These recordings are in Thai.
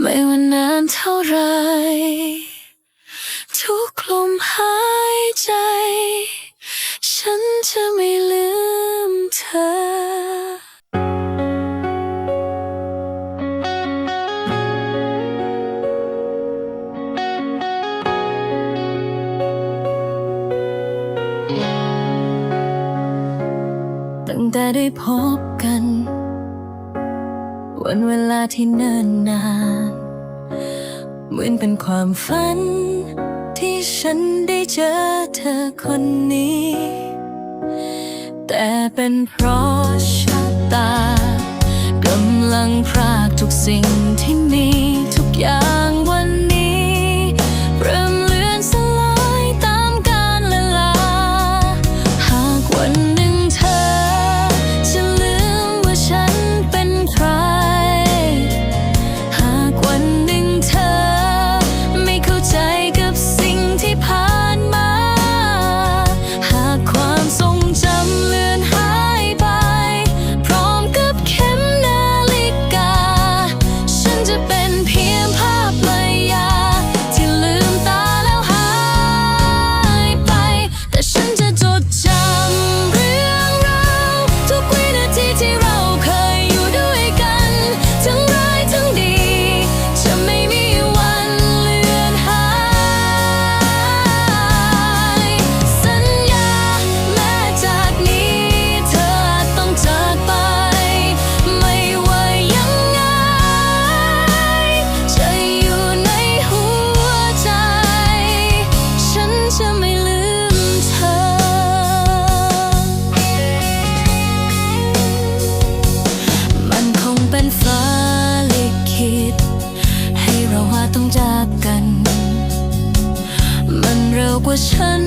ไม่ว่านานเท่าไร ทุกลมหายใจ ฉันจะไม่ลืมเธอตั้งแต่ได้พบกัน วันเวลาที่เนิ่นนาน เหมือนเป็นความฝัน ที่ฉันได้เจอเธอคนนี้ แต่เป็นเพราะชะตากำลังพรากทุกสิ่งที่มี ฉัน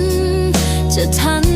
จะทัน